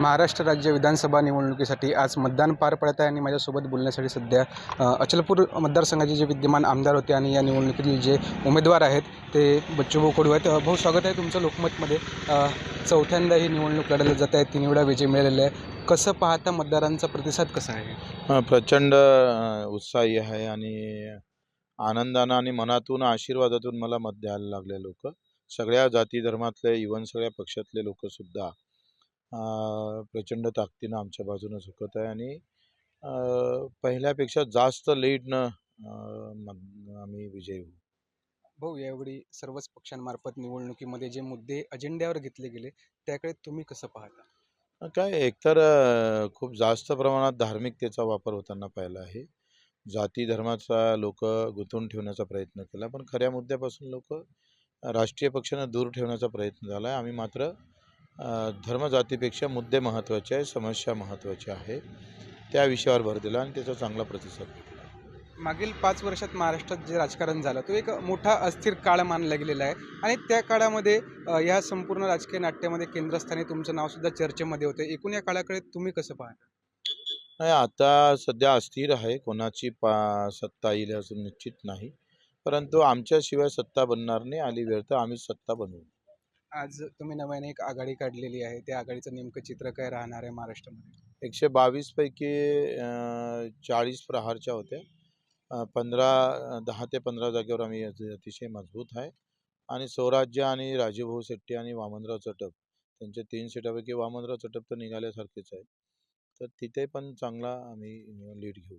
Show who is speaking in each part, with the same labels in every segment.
Speaker 1: महाराष्ट्र राज्य विधानसभा निवडणुकीसाठी आज मतदान पार पडत आहे आणि माझ्यासोबत बोलण्यासाठी सध्या अचलपूर मतदारसंघाचे जे विद्यमान आमदार होते आणि या निवडणुकीतील जे उमेदवार आहेत ते बच्चू कडू आहेत. भाऊ स्वागत आहे तुमचं लोकमतमध्ये. चौथ्यांदा ही निवडणूक लढवली जात आहे तीन वेळा विजय मिळालेला आहे. कसं पाहता मतदारांचा प्रतिसाद कसा आहे?
Speaker 2: प्रचंड उत्साही आहे आणि आनंदानं आणि मनातून आशीर्वादातून मला मत द्यायला लागले लोक. सगळ्या जाती धर्मातले इवन सगळ्या पक्षातले लोक सुद्धा अ, प्रचंड ताकदीनं आमच्या बाजूनं झुकत आहे आणि पहिल्यापेक्षा जास्त लीडनं आम्ही विजयी होऊ.
Speaker 1: भाऊ यावेळी सर्वच पक्षांमार्फत निवडणुकीमध्ये जे मुद्दे अजेंड्यावर घेतले गेले त्याकडे तुम्ही कसं पाहता?
Speaker 2: काय एकतर खूप जास्त प्रमाणात धार्मिकतेचा वापर होताना पाहिला आहे. जाती धर्माचा लोक गुंतवून ठेवण्याचा प्रयत्न केला पण खऱ्या मुद्द्यापासून लोक राष्ट्रीय पक्षानं दूर ठेवण्याचा प्रयत्न झाला आहे. आम्ही मात्र धर्म जातीपेक्षा मुद्दे महत्त्वाचे आहे समस्या महत्त्वाच्या आहे. त्या विषयावर भर दिला आणि त्याचा चांगला प्रतिसाद भेटला
Speaker 1: मागील पाच वर्षात महाराष्ट्रात जे राजकारण झालं तो एक मोठा अस्थिर काळ मानला गेलेला आहे. आणि त्या काळामध्ये या संपूर्ण राजकीय नाट्यामध्ये केंद्रस्थानी तुमचं नावसुद्धा चर्चेमध्ये होतं. एकूण या काळाकडे तुम्ही कसं पाहता?
Speaker 2: नाही आता सध्या अस्थिर आहे. कोणाची पा सत्ता येईल अजून निश्चित नाही. परंतु आमच्याशिवाय सत्ता बनणार नाही आली वेळ तर आम्हीच सत्ता बनवू.
Speaker 1: आज तुम्ही नव्याने एक आघाडी काढलेली आहे त्या आघाडीचं नेमकं चित्र काय राहणार आहे महाराष्ट्रामध्ये?
Speaker 2: एकशे बावीसपैकी चाळीस प्रहारच्या होत्या. पंधरा दहा ते पंधरा जागेवर आम्ही अति- अतिशय मजबूत आहे. आणि स्वराज्य आणि राजीवभाऊ शेट्टी आणि वामनराव चटप त्यांच्या तीन सीटापैकी वामनराव चटप तर निघाल्यासारखेच आहे. तर तिथे पण चांगला आम्ही लीड घेऊ.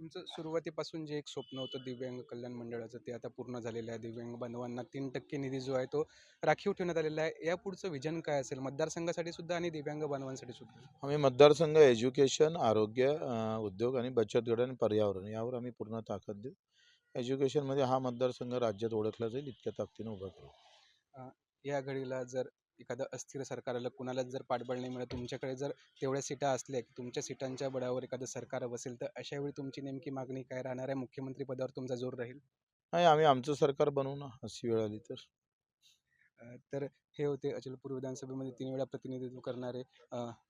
Speaker 1: तुमचं सुरुवातीपासून जे एक स्वप्न होतं दिव्यांग कल्याण मंडळाचं ते आता पूर्ण झालेलं आहे. दिव्यांग बांधवांना तीन टक्के निधी जो आहे तो राखीव ठेवण्यात आलेला आहे. या पुढचं विजन काय असेल? मतदारसंघासाठी सुद्धा आणि दिव्यांग बांधवांसाठी सुद्धा?
Speaker 2: आम्ही मतदारसंघ एज्युकेशन आरोग्य उद्योग आणि बचत गट आणि पर्यावरण यावर आम्ही पूर्ण ताकद देऊ. एज्युकेशनमध्ये हा मतदारसंघ राज्यात ओळखला जाईल इतक्या ताकदीनं उभा करू.
Speaker 1: या घडीला जर एखादं अस्थिर सरकार आलं कुणालाच जर पाठबळ नाही मिळत तुमच्याकडे जर तेवढ्या सीटा असल्या की तुमच्या सीटांच्या बळावर एखादं सरकार बसेल तर अशा वेळी तुमची नेमकी मागणी काय राहणार आहे? मुख्यमंत्री पदावर तुमचा जोर राहील?
Speaker 2: नाही आम्ही आमचं सरकार बनवू ना अशी वेळ आली तर.
Speaker 1: तर हे होते अचलपूर विधानसभेमध्ये तीन वेळा प्रतिनिधित्व करणारे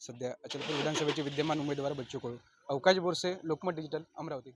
Speaker 1: सध्या अचलपूर विधानसभेचे विद्यमान उमेदवार बच्चू कडू अवकाश बोरसे लोकमत डिजिटल अमरावती.